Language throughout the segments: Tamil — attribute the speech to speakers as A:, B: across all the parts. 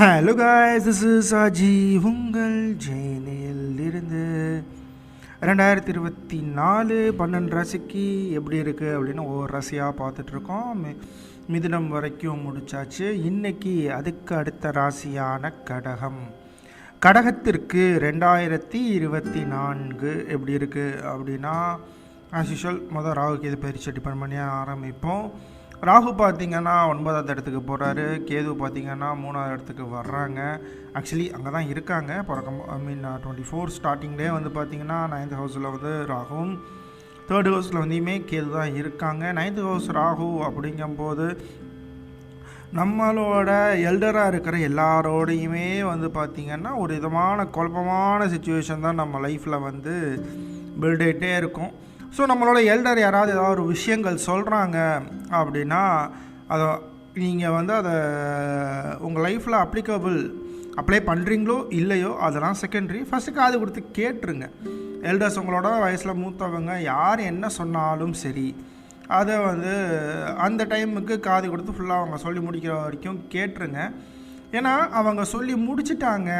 A: Hello guys this is Aji உங்கள் ஜெயினில் இருந்து ரெண்டாயிரத்தி இருபத்தி நாலு பன்னெண்டு ராசிக்கு எப்படி இருக்குது அப்படின்னு ஒவ்வொரு ராசியாக பார்த்துட்ருக்கோம். மி மிதுனம் வரைக்கும் முடிச்சாச்சு. இன்னைக்கு அதுக்கு அடுத்த ராசியான கடகம். கடகத்திற்கு ரெண்டாயிரத்தி இருபத்தி நான்கு எப்படி இருக்குது அப்படின்னா ஆஸ் யூஷுவல் மொதல் ராகுக்கு இது பயிற்சி டிபெண்ட் ஆரம்பிப்போம். ராகு பார்த்திங்கன்னா ஒன்பதாவது இடத்துக்கு போகிறாரு கேது பார்த்தீங்கன்னா மூணாவது இடத்துக்கு வர்றாங்க. ஆக்சுவலி அங்கே தான் இருக்காங்க பிறக்கம் ஐ மீன் டுவெண்ட்டி ஃபோர் ஸ்டார்டிங்லேயே வந்து பார்த்திங்கன்னா நைன்த் ஹவுஸில் வந்து ராகுவும் தேர்ட் ஹவுஸில் வந்தியுமே கேது தான் இருக்காங்க. நைன்த் ஹவுஸ் ராகு அப்படிங்கும்போது நம்மளோட எல்டராக இருக்கிற எல்லாரோடையுமே வந்து பார்த்திங்கன்னா ஒரு விதமான குழப்பமான சுச்சுவேஷன் தான் நம்ம லைஃப்பில் வந்து பில்டாகிட்டே இருக்கும். ஸோ நம்மளோட எல்டர் யாராவது ஏதாவது ஒரு விஷயங்கள் சொல்கிறாங்க அப்படின்னா அதை நீங்கள் வந்து அதை உங்கள் லைஃப்பில் அப்ளிகபிள் அப்ளை பண்ணுறீங்களோ இல்லையோ அதெல்லாம் செகண்டரி ஃபஸ்ட்டு காது கொடுத்து கேட்டுருங்க. எல்டர்ஸ் உங்களோட வயசில் மூத்தவங்க யார் என்ன சொன்னாலும் சரி அதை வந்து அந்த டைமுக்கு காது கொடுத்து ஃபுல்லாக அவங்க சொல்லி முடிக்கிற வரைக்கும் கேட்டுருங்க. ஏன்னா அவங்க சொல்லி முடிச்சிட்டாங்க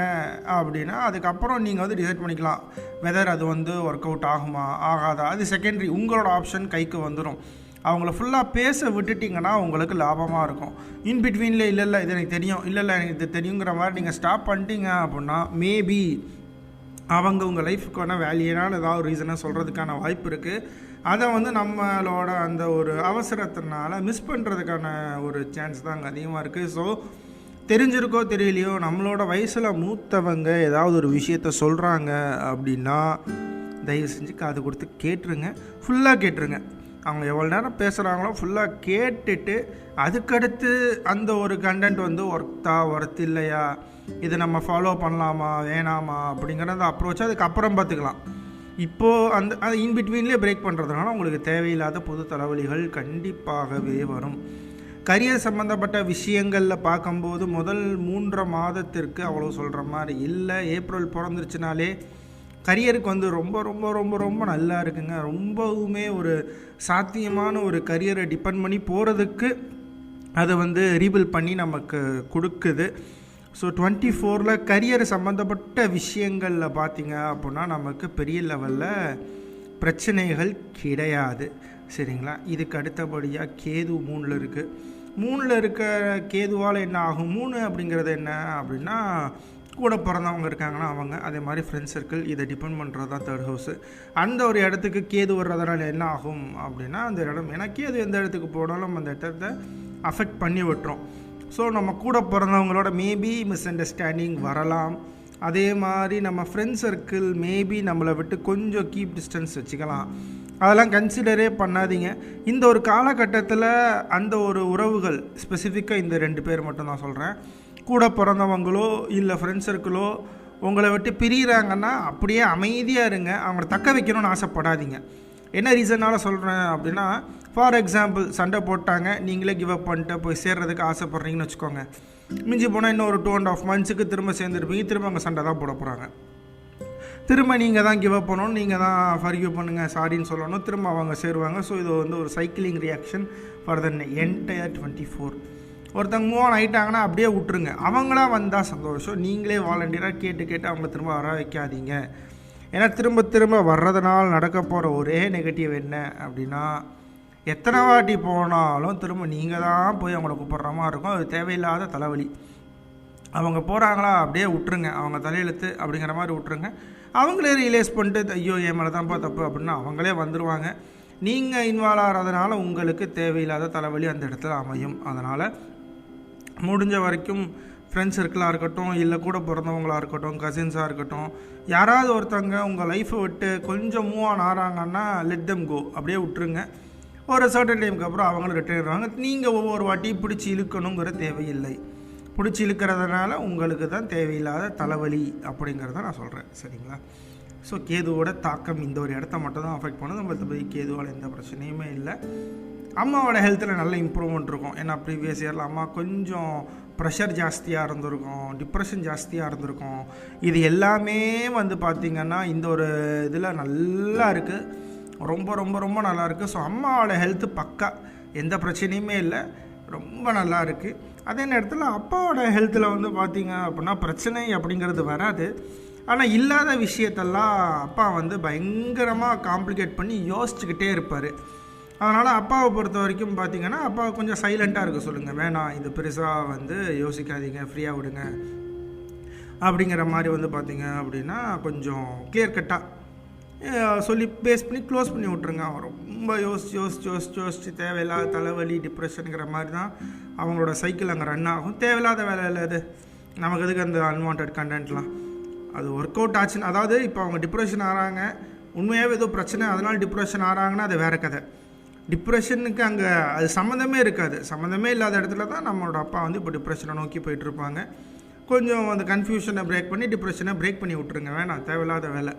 A: அப்படின்னா அதுக்கப்புறம் நீங்கள் வந்து டிசைட் பண்ணிக்கலாம். வெதர் அது வந்து ஒர்க் அவுட் ஆகுமா ஆகாதா அது செகண்டரி உங்களோட ஆப்ஷன் கைக்கு வந்துடும் அவங்கள ஃபுல்லாக பேச விட்டுட்டிங்கன்னா உங்களுக்கு லாபமாக இருக்கும். இன் பிட்வீனில் இல்லை இல்லை இது எனக்கு தெரியும். இல்லை இல்லை எனக்கு இது தெரியுங்கிற மாதிரி நீங்கள் ஸ்டாப் பண்ணிட்டீங்க அப்படின்னா மேபி அவங்க உங்கள் லைஃபுக்கான வேல்யூனால ஏதாவது ரீசனாக சொல்கிறதுக்கான வாய்ப்பு இருக்குது அதை வந்து நம்மளோட அந்த ஒரு அவசரத்தினால மிஸ் பண்ணுறதுக்கான ஒரு சான்ஸ் தான் அங்கே அதிகமாக இருக்குது ஸோ தெரிஞ்சிருக்கோ தெரியலையோ நம்மளோட வயசில் மூத்தவங்க ஏதாவது ஒரு விஷயத்த சொல்கிறாங்க அப்படின்னா தயவு செஞ்சு காது கொடுத்து கேட்டுருங்க. ஃபுல்லாக கேட்டுருங்க. அவங்க எவ்வளோ நேரம் பேசுகிறாங்களோ ஃபுல்லாக கேட்டுட்டு அதுக்கடுத்து அந்த ஒரு கண்டென்ட் வந்து ஒர்த்தா ஒர்த் இல்லையா? இதை நம்ம ஃபாலோ பண்ணலாமா வேணாமா? அப்படிங்கிறத அப்ரோச் அதுக்கப்புறம் பார்த்துக்கலாம். இப்போது அந்த அது இன்பிட்வீன்லேயே பிரேக் பண்ணுறதுனால உங்களுக்கு தேவையில்லாத பொது தலைவலிகள் கண்டிப்பாகவே வரும். கரியர் சம்மந்தப்பட்ட விஷயங்களில் பார்க்கும்போது முதல் மூன்றரை மாதத்திற்கு அவ்வளோ சொல்கிற மாதிரி இல்லை. ஏப்ரல் பிறந்துருச்சுனாலே கரியருக்கு வந்து ரொம்ப ரொம்ப ரொம்ப ரொம்ப நல்லா இருக்குங்க. ரொம்பவுமே ஒரு சாத்தியமான ஒரு கரியரை டிபெண்ட் பண்ணி போகிறதுக்கு அதை வந்து ரீபில் பண்ணி நமக்கு கொடுக்குது. ஸோ டுவெண்ட்டி ஃபோரில் கரியர் சம்மந்தப்பட்ட விஷயங்களில் பார்த்தீங்க அப்படின்னா நமக்கு பெரிய லெவலில் பிரச்சனைகள் கிடையாது. சரிங்களா? இதுக்கு அடுத்தபடியாக கேது மூணில் இருக்குது மூணில் இருக்க கேதுவால் என்ன ஆகும்? மூணு அப்படிங்கிறது என்ன அப்படின்னா கூட பிறந்தவங்க இருக்காங்கன்னா அவங்க அதே மாதிரி ஃப்ரெண்ட்ஸ் சர்க்கிள் இதை டிபெண்ட் பண்ணுறது தான் தேர்ட் ஹவுஸு அந்த ஒரு இடத்துக்கு கேது வர்றதுனால என்ன ஆகும் அப்படின்னா அந்த இடம் ஏன்னா கேது எந்த இடத்துக்கு போனாலும் அந்த இடத்த அஃபெக்ட் பண்ணி விட்டுரும். ஸோ நம்ம கூட பிறந்தவங்களோட மேபி மிஸ் அண்டர்ஸ்டாண்டிங் வரலாம். அதே மாதிரி நம்ம ஃப்ரெண்ட்ஸ் சர்க்கிள் மேபி நம்மளை விட்டு கொஞ்சம் கீப் டிஸ்டன்ஸ் வச்சுக்கலாம். அதெல்லாம் கன்சிடரே பண்ணாதீங்க. இந்த ஒரு காலகட்டத்தில் அந்த ஒரு உறவுகள் ஸ்பெசிஃபிக்காக இந்த ரெண்டு பேர் மட்டும் தான் சொல்கிறேன் கூட பிறந்தவங்களோ இல்லை ஃப்ரெண்ட்ஸ் சர்க்கிளோ உங்களை விட்டு பிரிகிறாங்கன்னா அப்படியே அமைதியாக இருங்க. அவங்கள தக்க வைக்கணும்னு ஆசைப்படாதீங்க. என்ன ரீசனால் சொல்கிறேன் அப்படின்னா ஃபார் எக்ஸாம்பிள் சண்டை போட்டாங்க நீங்களே கிவ் அப் பண்ணிட்டு போய் சேர்றதுக்கு ஆசைப்பட்றீங்கன்னு வச்சுக்கோங்க. மிஞ்சி போனால் இன்னும் ஒரு டூ அண்ட் ஆஃப் மந்த்ஸுக்கு திரும்ப சேர்ந்துருப்பீங்க திரும்ப அங்கே சண்டை தான் போட போகிறாங்க திரும்ப நீங்கள் தான் கிவ் அப் பண்ணணும் நீங்கள் தான் ஃபர்கியூ பண்ணுங்கள் சாரின்னு சொல்லணும். திரும்ப அவங்க சேருவாங்க. ஸோ இது வந்து ஒரு cycling reaction for the entire twenty four ஒருத்தங்க மூவ் ஆன் ஆகிட்டாங்கன்னா அப்படியே விட்டுருங்க. அவங்களா வந்தால் சந்தோஷம். நீங்களே வாலண்டியராக கேட்டு கேட்டு அவங்கள திரும்ப வர வைக்காதீங்க. ஏன்னா திரும்ப திரும்ப வர்றதுனால் நடக்க போகிற ஒரே நெகட்டிவ் என்ன அப்படின்னா எத்தனை வாட்டி போனாலும் திரும்ப நீங்கள் தான் போய் அவங்கள கூப்பிட்ற மாதிரி இருக்கும். அது தேவையில்லாத தலைவலி. அவங்க போகிறாங்களா அப்படியே விட்டுருங்க அவங்க தலையெழுத்து அப்படிங்கிற மாதிரி விட்டுருங்க அவங்களே ரியலைஸ் பண்ணிட்டு ஐயோ என் மேலே தான்ப்பா தப்பு அப்படின்னா அவங்களே வந்துடுவாங்க நீங்கள் இன்வால்வ் ஆகிறதுனால உங்களுக்கு தேவையில்லாத தலைவலி அந்த இடத்துல அமையும். அதனால் முடிஞ்ச வரைக்கும் ஃப்ரெண்ட்ஸ் சர்க்கிளாக இருக்கட்டும் இல்லை கூட பிறந்தவங்களாக இருக்கட்டும் கசின்ஸாக இருக்கட்டும் யாராவது ஒருத்தவங்க உங்கள் லைஃப்பை விட்டு கொஞ்சம் மூவ் ஆன் ஆகிறாங்கன்னா லெட் தம் கோ அப்படியே விட்டுருங்க ஒரு சர்டன் டைமுக்கு அப்புறம் அவங்களும் ரிட்டர்ன் ஆவாங்க. நீங்கள் ஒவ்வொரு வாட்டி பிடிச்சி இழுக்கணுங்கிற தேவையில்லை. பிடிச்சி இழுக்கிறதுனால உங்களுக்கு தான் தேவையில்லாத தலைவலி அப்படிங்கிறத நான் சொல்கிறேன் சரிங்களா? ஸோ கேதுவோட தாக்கம் இந்த ஒரு இடத்த மட்டும் தான் அஃபெக்ட் பண்ணுது. மற்றபடி கேதுவால் எந்த பிரச்சனையுமே இல்லை. அம்மாவோட ஹெல்த்தில் நல்ல இம்ப்ரூவ்மெண்ட் இருக்கும். ஏன்னா ப்ரீவியஸ் இயரில் அம்மா கொஞ்சம் ப்ரெஷர் ஜாஸ்தியாக இருந்திருக்கும். டிப்ரெஷன் ஜாஸ்தியாக இருந்திருக்கும். இது எல்லாமே வந்து பார்த்திங்கன்னா இந்த ஒரு இதில் நல்லா இருக்குது ரொம்ப ரொம்ப ரொம்ப நல்லா இருக்குது ஸோ அம்மாவோட ஹெல்த்து பக்கா எந்த பிரச்சனையுமே இல்லை. ரொம்ப நல்லா இருக்குது அதே நேரத்தில் அப்பாவோட ஹெல்த்தில் வந்து பார்த்தீங்க அப்படின்னா பிரச்சனை அப்படிங்கிறது வராது. ஆனால் இல்லாத விஷயத்தெல்லாம் அப்பா வந்து பயங்கரமாக காம்ப்ளிகேட் பண்ணி யோசிச்சுக்கிட்டே இருப்பார். அதனால் அப்பாவை பொறுத்த வரைக்கும் பார்த்தீங்கன்னா அப்பா கொஞ்சம் சைலண்ட்டாக இருக்க சொல்லுங்கள் வேணாம் இது பெருசாக வந்து யோசிக்காதீங்க ஃப்ரீயாக விடுங்க. அப்படிங்கிற மாதிரி வந்து பார்த்தீங்க அப்படின்னா கொஞ்சம் கிளியர் கட்டாக சொல்லி பேஸ் பண்ணி க்ளோஸ் பண்ணி விட்ருங்க ரொம்ப யோசிச்சு யோசிச்சு யோசிச்சு யோசிச்சு தேவையில்லாத தலைவலி டிப்ரெஷனுங்கிற மாதிரி தான் அவங்களோட சைக்கிள் அங்கே ரன் ஆகும். தேவையில்லாத வேலை இல்லை அது. நமக்கு எதுக்கு அந்த அன்வான்ட் கண்டென்ட்லாம் அது ஒர்க் அவுட் ஆச்சுன்னு அதாவது இப்போ அவங்க டிப்ரெஷன் ஆகிறாங்க உண்மையாகவே ஏதோ பிரச்சனை அதனால் டிப்ரெஷன் ஆகிறாங்கன்னா அது வேறு கதை. டிப்ரெஷனுக்கு அங்கே அது சம்மந்தமே இருக்காது. சம்மந்தமே இல்லாத இடத்துல தான் நம்மளோட அப்பா வந்து இப்போ டிப்ரெஷனை நோக்கி போயிட்டுருப்பாங்க கொஞ்சம் அந்த கன்ஃபியூஷனை பிரேக் பண்ணி டிப்ரெஷனை பிரேக் பண்ணி விட்ருங்க வேணாம் தேவையில்லாத வேலை.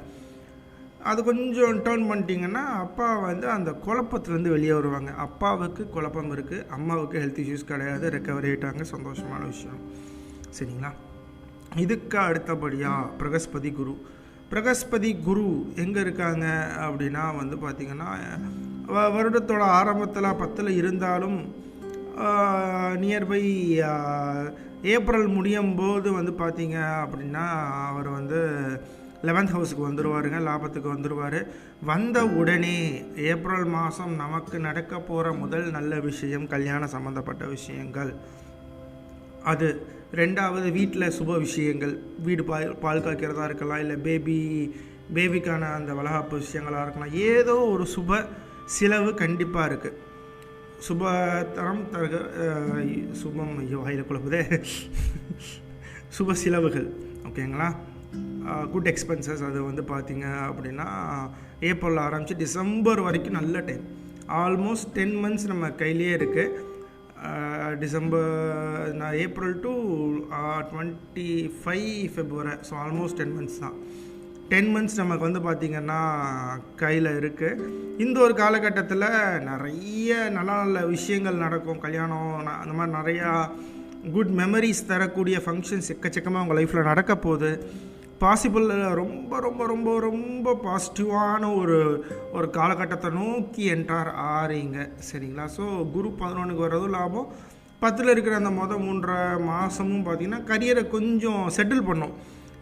A: அது கொஞ்சம் டேர்ன் பண்ணிட்டீங்கன்னா அப்பா வந்து அந்த குழப்பத்துலேருந்து வெளியே வருவாங்க. அப்பாவுக்கு குழப்பம் இருக்குது அம்மாவுக்கு ஹெல்த் இஷ்யூஸ் கிடையாது ரெக்கவரி ஆகிட்டாங்க சந்தோஷமான விஷயம். சரிங்களா? இதுக்கு அடுத்தபடியாக பிரகஸ்பதி குரு. பிரகஸ்பதி குரு எங்கே இருக்காங்க அப்படின்னா வந்து பார்த்திங்கன்னா வ- வருடத்தோட ஆரம்பத்தில் பத்தில் இருந்தாலும் நியர்பை ஏப்ரல் முடியும் போது வந்து பார்த்திங்க அப்படின்னா அவர் வந்து லெவன்த் ஹவுஸுக்கு வந்துடுவாருங்க லாபத்துக்கு வந்துடுவார் வந்த உடனே ஏப்ரல் மாதம் நமக்கு நடக்க போகிற முதல் நல்ல விஷயம் கல்யாணம் சம்மந்தப்பட்ட விஷயங்கள். அது ரெண்டாவது வீட்டில் சுப விஷயங்கள். வீடு பால் பால் காய்க்கிறதா இருக்கலாம் இல்லை பேபி பேபிக்கான அந்த வளகாப்பு விஷயங்களாக இருக்கலாம். ஏதோ ஒரு சுப செலவு கண்டிப்பாக இருக்குது சுபத்தரம் தருக சுபம் ஐயோ வாயில் குழப்புதே. சுப செலவுகள் ஓகேங்களா? குட் எக்ஸ்பென்சஸ் அது வந்து பார்த்தீங்க அப்படின்னா ஏப்ரல் ஆரம்பித்து டிசம்பர் வரைக்கும் நல்ல டைம் ஆல்மோஸ்ட் டென் மந்த்ஸ் நம்ம கையிலேயே இருக்குது டிசம்பர் நான் April to twenty five February so almost ten months தான். டென் மந்த்ஸ் நமக்கு வந்து பார்த்திங்கன்னா கையில் இருக்குது இந்த ஒரு காலகட்டத்தில் நிறைய நல்ல நல்ல விஷயங்கள் நடக்கும். கல்யாணம் ந- அந்த மாதிரி நிறையா குட் மெமரிஸ் தரக்கூடிய ஃபங்க்ஷன்ஸ் எக்கச்சக்கமாக உங்கள் லைஃப்பில் நடக்க போகுது. பாசிபிள் ரொம்ப ரொம்ப ரொம்ப ரொம்ப பாசிட்டிவான ஒரு ஒரு காலகட்டத்தை நோக்கி என்டார் ஆறீங்க சரிங்களா? ஸோ குரு பதினொன்றுக்கு வர்றதும் லாபம். பத்தில் இருக்கிற அந்த மொதல் மூன்றரை மாதமும் பார்த்தீங்கன்னா கரியரை கொஞ்சம் செட்டில் பண்ணும்.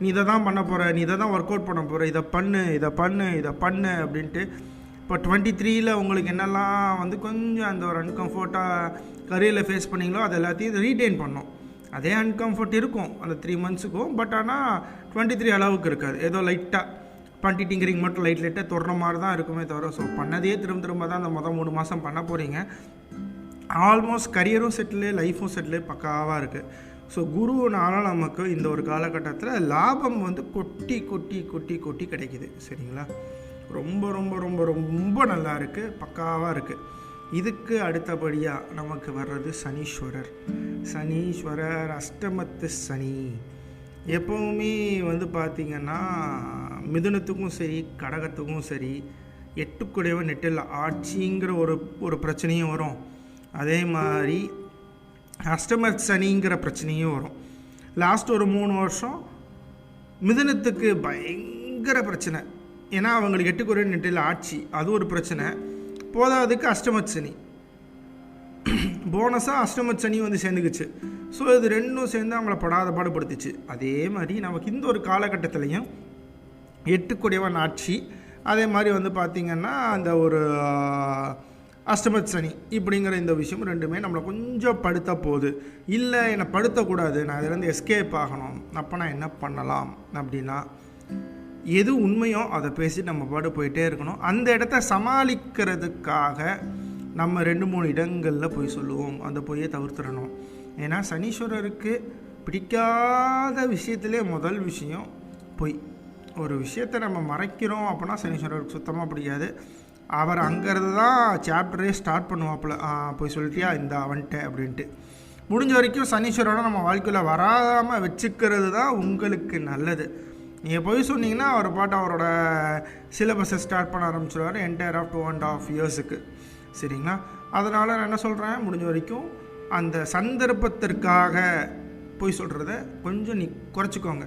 A: நீ இதை தான் பண்ண போகிற நீ இதை தான் ஒர்க் அவுட் பண்ண போகிற இதை பண்ணு இதை பண்ணு இதை பண்ணு அப்படின்ட்டு. இப்போ டுவெண்ட்டி த்ரீயில் உங்களுக்கு என்னெல்லாம் வந்து கொஞ்சம் அந்த ஒரு அன்கம்ஃபர்ட்டாக கரியரில் ஃபேஸ் பண்ணீங்களோ அது எல்லாத்தையும் ரீட்டைன் பண்ணோம். அதே அன்கம்ஃபர்ட் இருக்கும் அந்த த்ரீ மந்த்ஸுக்கும் பட் ஆனால் டுவெண்ட்டி த்ரீ அளவுக்கு இருக்காது. ஏதோ லைட்டாக பண்டி டிங்கரிங் மட்டும் லைட் லைட்டாக தொடர மாதிரி தான் இருக்குமே தவிர ஸோ பண்ணதே திரும்ப திரும்ப தான் அந்த மொதல் மூணு மாதம் பண்ண போகிறீங்க ஆல்மோஸ்ட் கரியரும் செட்டிலு லைஃப்பும் செட்டிலு பக்காவாக இருக்குது ஸோ குருனால நமக்கு இந்த ஒரு காலகட்டத்தில் லாபம் வந்து கொட்டி கொட்டி கொட்டி கொட்டி கிடைக்குது. சரிங்களா? ரொம்ப ரொம்ப ரொம்ப ரொம்ப நல்லா இருக்குது பக்காவாக இருக்குது இதுக்கு அடுத்தபடியாக நமக்கு வர்றது சனீஸ்வரர். சனீஸ்வரர் அஷ்டமத்து சனி. எப்போவுமே வந்து பார்த்திங்கன்னா மிதுனத்துக்கும் சரி கடகத்துக்கும் சரி எட்டுக்குடையவ நெட்டில் ஆட்சிங்கிற ஒரு ஒரு பிரச்சனையும் வரும். அதே மாதிரி அஷ்டமர் சனிங்கிற பிரச்சனையும் வரும். லாஸ்ட் ஒரு மூணு வருஷம் மிதுனத்துக்கு பயங்கர பிரச்சனை. ஏன்னா அவங்களுக்கு எட்டுக்குறை நெட்டில் ஆட்சி. அது ஒரு பிரச்சனை. போதாவதுக்கு அஷ்டமத் சனி போனஸாக அஷ்டமத் சனி வந்து சேர்ந்துக்குச்சு. ஸோ இது ரெண்டும் சேர்ந்து அவங்கள படாத பாடுபடுத்துச்சு. அதே மாதிரி நமக்கு இந்த ஒரு காலகட்டத்திலையும் எட்டுக்குடையவன் ஆட்சி அதே மாதிரி வந்து பார்த்திங்கன்னா அந்த ஒரு ஆஹ், அஷ்டமத் சனி இப்படிங்கிற இந்த விஷயம் ரெண்டுமே நம்மளை கொஞ்சம் படுத்த போகுது. இல்லை என்னை படுத்தக்கூடாது. நான் இதுலேருந்து எஸ்கேப் ஆகணும். அப்போ நான் என்ன பண்ணலாம் அப்படின்னா எது உண்மையோ அதை பேசி நம்ம பாடு போயிட்டே இருக்கணும். அந்த இடத்த சமாளிக்கிறதுக்காக நம்ம ரெண்டு மூணு இடங்களில் போய் சொல்லுவோம். அந்த பொய்யை தவிர்த்துடணும். ஏன்னா சனீஸ்வரருக்கு பிடிக்காத விஷயத்திலே முதல் விஷயம் பொய். ஒரு விஷயத்தை நம்ம மறைக்கிறோம் அப்படின்னா சனீஸ்வரருக்கு சுத்தமாக பிடிக்காது. அவர் அங்கேருந்து தான் சாப்டரே ஸ்டார்ட் பண்ணுவாப்புல. போய் சொல்லிட்டியா? இந்த அவன்ட்ட அப்படின்ட்டு. முடிஞ்ச வரைக்கும் சனீஸ்வரோட நம்ம வாழ்க்கையில் வராமல் வச்சுக்கிறது தான் உங்களுக்கு நல்லது. நீங்கள் போய் சொன்னீங்கன்னா அவர் பாட்டு அவரோட சிலபஸை ஸ்டார்ட் பண்ண ஆரம்பிச்சிடுவார் entire of two and half இயர்ஸுக்கு சரிங்களா? அதனால் நான் என்ன சொல்கிறேன் முடிஞ்ச வரைக்கும் அந்த சந்தர்ப்பத்திற்காக போய் சொல்கிறத கொஞ்சம் நீ குறைச்சிக்கோங்க.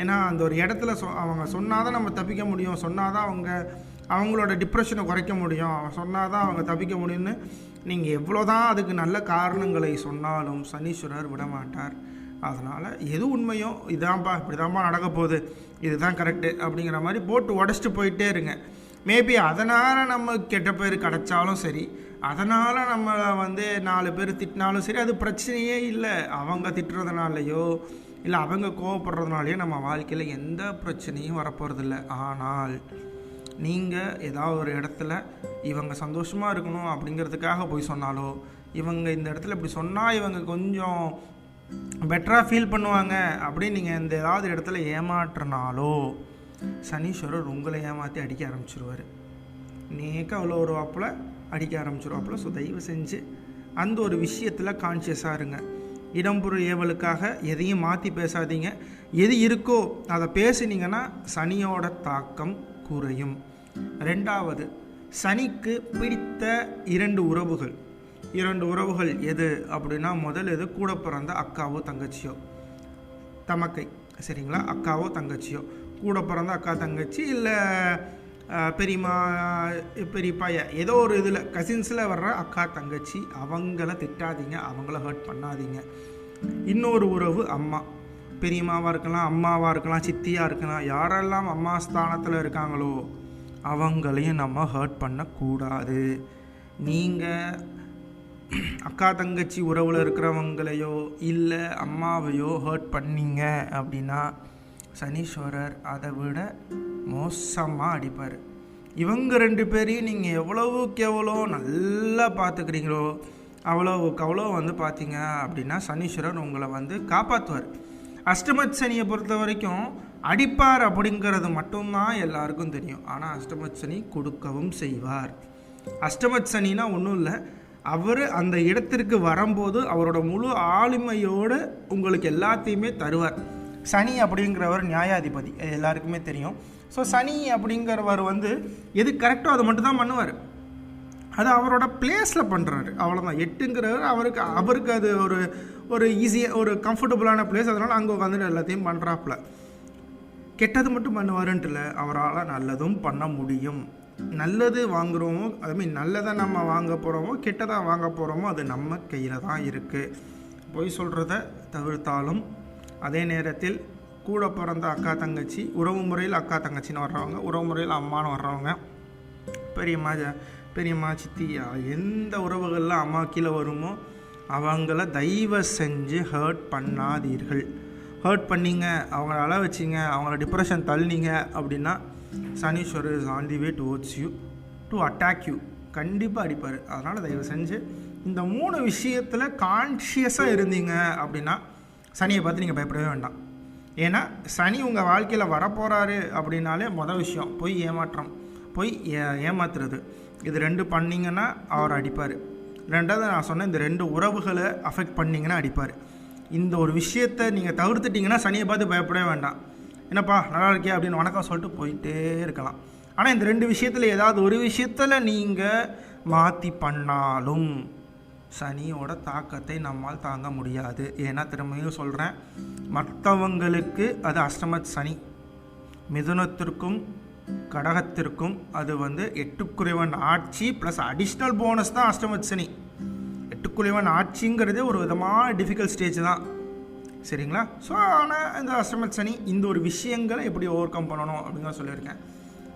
A: ஏன்னா அந்த ஒரு இடத்துல சொ அவங்க சொன்னால் தான் நம்ம தப்பிக்க முடியும். சொன்னால் தான் அவங்க அவங்களோட டிப்ரெஷனை குறைக்க முடியும். அவன் சொன்னால் தான் அவங்க தப்பிக்க முடியும்னு நீங்கள் எவ்வளோ தான் அதுக்கு நல்ல காரணங்களை சொன்னாலும் சனீஸ்வரர் விடமாட்டார். அதனால் எது உண்மையோ இதான்ப்பா இப்படி தான்ப்பா நடக்க போகுது இதுதான் கரெக்டு அப்படிங்கிற மாதிரி போட்டு உடச்சிட்டு போயிட்டே இருங்க. மேபி அதனால் நம்ம கெட்ட பேர் கிடச்சாலும் சரி அதனால் நம்மளை வந்து நாலு பேர் திட்டினாலும் சரி அது பிரச்சனையே இல்லை. அவங்க திட்டுறதுனாலையோ இல்லை அவங்க கோவப்படுறதுனாலையோ நம்ம வாழ்க்கையில் எந்த பிரச்சனையும் வரப்போகிறதில்ல ஆனால் நீங்கள் ஏதாவது ஒரு இடத்துல இவங்க சந்தோஷமாக இருக்கணும் அப்படிங்கிறதுக்காக போய் சொன்னாலோ இவங்க இந்த இடத்துல இப்படி சொன்னால் இவங்க கொஞ்சம் பெட்டராக ஃபீல் பண்ணுவாங்க. அப்படின்னு நீங்கள் இந்த ஏதாவது இடத்துல ஏமாற்றினாலோ சனீஸ்வரர் உங்களை ஏமாற்றி அடிக்க ஆரம்பிச்சிருவார். நேக்க அவ்வளோ ஒரு வாப்பில் அடிக்க ஆரம்பிச்சிருவாப்பில். ஸோ தயவு செஞ்சு அந்த ஒரு விஷயத்தில் கான்ஷியஸாக இருங்க. இடம்பொருள் ஏவலுக்காக எதையும் மாற்றி பேசாதீங்க. எது இருக்கோ அதை பேசுனீங்கன்னா சனியோட தாக்கம் குறையும். ரெண்டாவது சனிக்கு பிடித்த இரண்டு உறவுகள். இரண்டு உறவுகள் எது அப்படின்னா முதல் எது? கூட பிறந்த அக்காவோ தங்கச்சியோ. தமக்கை. சரிங்களா? அக்காவோ தங்கச்சியோ. கூட பிறந்த அக்கா தங்கச்சி இல்லை பெரியம்மா பெரியப்பா ஏதோ ஒரு இதில். கசின்ஸில் வர்ற அக்கா தங்கச்சி அவங்கள திட்டாதீங்க. அவங்கள ஹர்ட் பண்ணாதீங்க. இன்னொரு உறவு அம்மா. பெரியம்மாவாக இருக்கலாம் அம்மாவாக இருக்கலாம் சித்தியாக இருக்கலாம். யாரெல்லாம் அம்மா ஸ்தானத்தில் இருக்காங்களோ அவங்களையும் நம்ம ஹர்ட் பண்ணக்கூடாது. நீங்கள் அக்கா தங்கச்சி உறவில் இருக்கிறவங்களையோ இல்லை அம்மாவையோ ஹர்ட் பண்ணீங்க அப்படின்னா சனீஸ்வரர் அதை விட மோசமாக அடிப்பார். இவங்க ரெண்டு பேரையும் நீங்கள் எவ்வளவுக்கு எவ்வளோ நல்லா பார்த்துக்கிறீங்களோ அவ்வளோவுக்கு அவ்வளோ வந்து பார்த்தீங்க அப்படின்னா சனீஸ்வரர் உங்களை வந்து காப்பாற்றுவார் அஷ்டமத் சனியை பொறுத்த வரைக்கும் அடிப்பார் அப்படிங்கிறது மட்டும்தான் எல்லாருக்கும் தெரியும். ஆனால் அஷ்டமத் சனி கொடுக்கவும் செய்வார். அஷ்டமத் சனினா ஒன்றும் இல்லை அவர் அந்த இடத்திற்கு வரும்போது அவரோட முழு ஆளுமையோடு உங்களுக்கு எல்லாத்தையுமே தருவார். சனி அப்படிங்கிறவர் நியாயாதிபதி. எல்லாருக்குமே தெரியும். ஸோ சனி அப்படிங்கிறவர் வந்து எது கரெக்டோ அதை மட்டும் தான் பண்ணுவார். அது அவரோட பிளேஸில் பண்ணுறாரு அவ்வளோதான் எட்டுங்கிறவர் அவருக்கு அவருக்கு அது ஒரு ஒரு ஈஸியாக ஒரு கம்ஃபர்டபுளான பிளேஸ் அதனால் அங்கே உட்காந்துட்டு எல்லாத்தையும் பண்ணுறாப்புல கெட்டது மட்டும் பண்ணுவாருன்ட்டுல அவரால் நல்லதும் பண்ண முடியும். நல்லது வாங்குகிறோமோ ஐ மீன் நல்லதை நம்ம வாங்க போகிறோமோ கெட்டதாக வாங்க போகிறோமோ அது நம்ம கையில் தான் இருக்குது பொய் சொல்கிறத தவிர்த்தாலும் அதே நேரத்தில் கூட பிறந்த அக்கா தங்கச்சி உறவு முறையில் அக்கா தங்கச்சின்னு வர்றவங்க உறவு முறையில் அம்மானு வர்றவங்க பெரியம்மா ஜ- பெரியம்மா சித்தி எந்த உறவுகளில் அம்மா கீழே வருமோ அவங்கள தயவு செஞ்சு ஹர்ட் பண்ணாதீர்கள். ஹர்ட் பண்ணீங்க அவங்கள அள வச்சிங்க அவங்கள டிப்ரெஷன் தள்ளினீங்க அப்படின்னா Saneeswarar is on the way towards you to attack you கண்டிப்பாக அடிப்பார். அதனால் தயவு செஞ்சு இந்த மூணு விஷயத்தில் கான்ஷியஸாக இருந்தீங்க அப்படின்னா சனியை பார்த்து நீங்கள் பயப்படவே வேண்டாம். ஏன்னா சனி உங்கள் வாழ்க்கையில் வரப்போகிறாரு அப்படின்னாலே மொதல் விஷயம் போய் ஏமாற்றம் போய் ஏ ஏமாத்துறது. இது ரெண்டு பண்ணிங்கன்னா அவர் அடிப்பார். ரெண்டாவது நான் சொன்னேன் இந்த ரெண்டு உறவுகளை அஃபெக்ட் பண்ணிங்கன்னா அடிப்பார். இந்த ஒரு விஷயத்தை நீங்கள் தவிர்த்துட்டிங்கன்னா சனியை பார்த்து பயப்படவே வேண்டாம். என்னப்பா நல்லா இருக்கியா அப்படின்னு வணக்கம் சொல்லிட்டு போயிட்டே இருக்கலாம். ஆனால் இந்த ரெண்டு விஷயத்தில் ஏதாவது ஒரு விஷயத்தில் நீங்கள் மாற்றி பண்ணாலும் சனியோட தாக்கத்தை நம்மால் தாங்க முடியாது. ஏன்னா திரும்பியும் சொல்கிறேன் மற்றவங்களுக்கு அது அஷ்டமத் சனி. மிதுனத்திற்கும் கடகத்திற்கும் அது வந்து எட்டுக்குறைவன் ஆட்சி ப்ளஸ் அடிஷ்னல் போனஸ் தான் அஷ்டமத் சனி. எட்டுக்குறைவன் ஆட்சிங்கிறதே ஒரு விதமான டிஃபிகல்ட் ஸ்டேஜ் தான். சரிங்களா? ஸோ ஆனால் இந்த அஷ்டமத் சனி இந்த ஒரு விஷயங்களை எப்படி ஓவர் கம் பண்ணணும் அப்படின்னு தான் சொல்லியிருக்கேன்.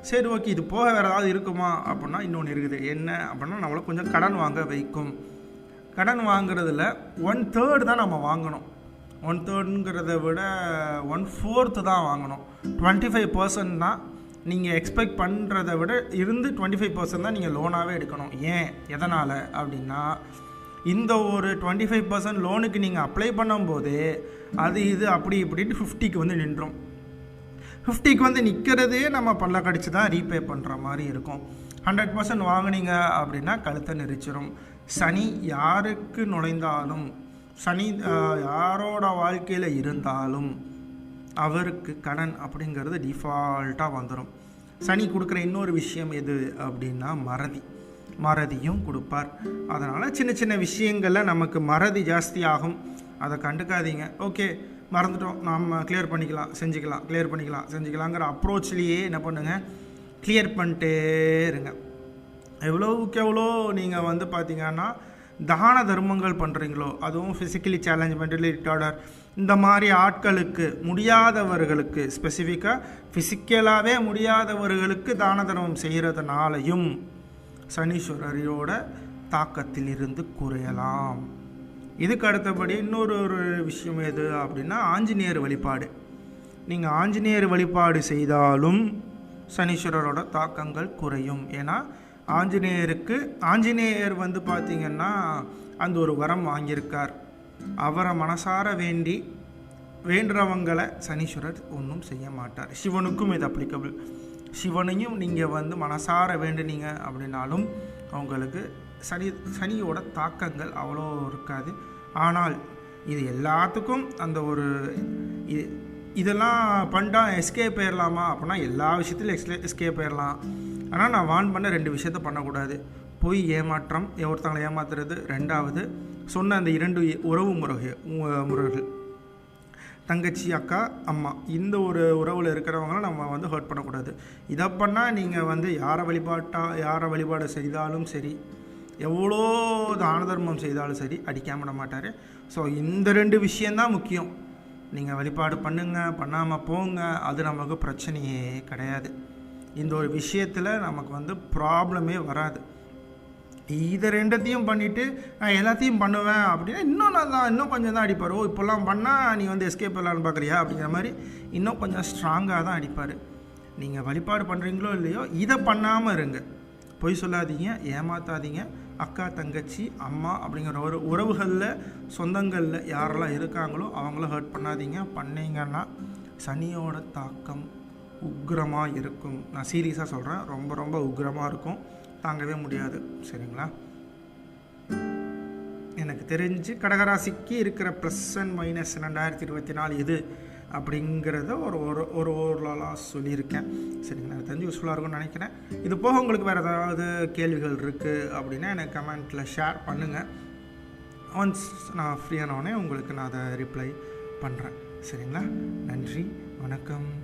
A: சரி ஓகே இது போக வேறு ஏதாவது இருக்குமா? அப்படின்னா இன்னொன்று இருக்குது. என்ன அப்படின்னா நம்மளை கொஞ்சம் கடன் வாங்க வைக்கும். கடன் வாங்குறதுல ஒன் தேர்டு தான் நம்ம வாங்கணும். ஒன் தேர்டுங்கிறத விட ஒன் ஃபோர்த்து தான் வாங்கணும். டுவெண்ட்டி ஃபைவ் பர்சன்ட் தான் நீங்கள் எக்ஸ்பெக்ட் பண்ணுறத விட இருந்து டுவெண்ட்டி ஃபைவ் பர்சன்ட் தான் நீங்கள் லோனாகவே எடுக்கணும். ஏன்? எதனால்? அப்படின்னா இந்த ஒரு டுவெண்ட்டி ஃபைவ் பர்சன்ட் லோனுக்கு நீங்கள் அப்ளை பண்ணும்போது அது இது அப்படி இப்படின்னு ஃபிஃப்டிக்கு வந்து நின்றோம். ஃபிஃப்டிக்கு வந்து நிற்கிறதே நம்ம பல்ல கடிச்சு தான் ரீபே பண்ணுற மாதிரி இருக்கும். ஹண்ட்ரட் பர்சன்ட் வாங்குனீங்க அப்படின்னா கழுத்தை நெரிச்சிரும். சனி யாருக்கு நுழைந்தாலும் சனி யாரோட வாழ்க்கையில் இருந்தாலும் அவருக்கு கடன் அப்படிங்கிறது டிஃபால்ட்டாக வந்துடும் சனி கொடுக்குற இன்னொரு விஷயம் எது அப்படின்னா மறதி. மறதியும் கொடுப்பார். அதனால் சின்ன சின்ன விஷயங்களில் நமக்கு மறதி ஜாஸ்தி ஆகும் அதை கண்டுக்காதீங்க. ஓகே மறந்துட்டோம். நம்ம கிளியர் பண்ணிக்கலாம் செஞ்சுக்கலாம். கிளியர் பண்ணிக்கலாம் செஞ்சுக்கலாங்கிற அப்ரோச்லேயே என்ன பண்ணுங்கள் கிளியர் பண்ணிட்டே இருங்க. எவ்வளோவுக்கு எவ்வளோ நீங்கள் வந்து பார்த்தீங்கன்னா தான தர்மங்கள் பண்ணுறீங்களோ அதுவும் ஃபிசிக்கலி சேலஞ்ச் மென்டலி ரிட்டார்டர் இந்த மாதிரி ஆட்களுக்கு முடியாதவர்களுக்கு ஸ்பெசிஃபிக்காக ஃபிசிக்கலாகவே முடியாதவர்களுக்கு தான தர்மம் செய்கிறதுனாலையும் சனீஸ்வரரியோட தாக்கத்தில் இருந்து குறையலாம். இதுக்கு அடுத்தபடி இன்னொரு ஒரு விஷயம் எது அப்படின்னா ஆஞ்சநேயர் வழிபாடு. நீங்கள் ஆஞ்சநேயர் வழிபாடு செய்தாலும் சனீஸ்வரரோட தாக்கங்கள் குறையும். ஏன்னா ஆஞ்சநேயருக்கு ஆஞ்சநேயர் வந்து பார்த்திங்கன்னா அந்த ஒரு வரம் வாங்கியிருக்கார். அவரை மனசார வேண்டி வேண்டுறவங்களை சனீஸ்வரர் ஒன்றும் செய்ய மாட்டார். சிவனுக்கும் இது அப்ளிகபிள் சிவனையும் நீங்கள் வந்து மனசார வேண்டுனீங்க அப்படின்னாலும் அவங்களுக்கு சனி சனியோட தாக்கங்கள் அவ்வளோ இருக்காது. ஆனால் இது எல்லாத்துக்கும் அந்த ஒரு இது இதெல்லாம் பண்ணிட்டா எஸ்கேப் ஆயிடலாமா அப்படின்னா எல்லா விஷயத்துலையும் எக்ஸ்லே எஸ்கேப் ஆயிடலாம் ஆனால் நான் வான் பண்ண ரெண்டு விஷயத்த பண்ணக்கூடாது. பொய் ஏமாற்றம் ஒருத்தவங்களை ஏமாத்துறது. ரெண்டாவது சொன்ன அந்த இரண்டு உறவு முறைகள் முறைகள். தங்கச்சி அக்கா அம்மா. இந்த ஒரு உறவில் இருக்கிறவங்கள நம்ம வந்து ஹர்ட் பண்ணக்கூடாது. இதை பண்ணால் நீங்கள் வந்து யாரை வழிபாட்டா யாரை வழிபாடு செய்தாலும் சரி எவ்வளோ தான தர்மம் செய்தாலும் சரி அடிக்காம விட மாட்டார். ஸோ இந்த ரெண்டு விஷயந்தான் முக்கியம். நீங்கள் வழிபாடு பண்ணுங்க பண்ணாமல் போங்க அது நமக்கு பிரச்சனையே கிடையாது. இந்த ஒரு விஷயத்தில் நமக்கு வந்து ப்ராப்ளமே வராது. இதை ரெண்டத்தையும் பண்ணிவிட்டு நான் எல்லாத்தையும் பண்ணுவேன் அப்படின்னா இன்னும் நான் தான் இன்னும் கொஞ்சம் தான் அடிப்பார். ஓ இப்போல்லாம் பண்ணால் நீ வந்து எஸ்கேப் பண்ணலான்னு பார்க்குறியா? அப்படிங்கிற மாதிரி இன்னும் கொஞ்சம் ஸ்ட்ராங்காக தான் அடிப்பார். நீங்கள் வழிபாடு பண்ணுறீங்களோ இல்லையோ இதை பண்ணாமல் இருங்க. பொய் சொல்லாதீங்க ஏமாத்தாதீங்க. அக்கா தங்கச்சி அம்மா அப்படிங்கிற ஒரு உறவுகளில் சொந்தங்களில் யாரெல்லாம் இருக்காங்களோ அவங்கள ஹர்ட் பண்ணாதீங்க. பண்ணீங்கன்னா சனியோட தாக்கம் உக்ரமாக இருக்கும். நான் சீரியஸாக சொல்கிறேன் ரொம்ப ரொம்ப உக்ரமாக இருக்கும். தாங்கவே முடியாது. சரிங்களா? எனக்கு தெரிஞ்சு கடகராசிக்கு இருக்கிற ப்ளஸ் அண்ட் மைனஸ் ரெண்டாயிரத்தி இருபத்தி நாலு இது அப்படிங்கிறத ஒரு ஒரு ஒரு ஓரலாக சொல்லியிருக்கேன். சரிங்களா? எனக்கு தெரிஞ்சு யூஸ்ஃபுல்லாக இருக்கும்னு நினைக்கிறேன். இது போக உங்களுக்கு வேறு ஏதாவது கேள்விகள் இருக்குது அப்படின்னா எனக்கு கமெண்ட்டில் ஷேர் பண்ணுங்கள் ஒன்ஸ் நான் ஃப்ரீயானோடனே உங்களுக்கு நான் அதை ரிப்ளை பண்ணுறேன் சரிங்களா? நன்றி வணக்கம்.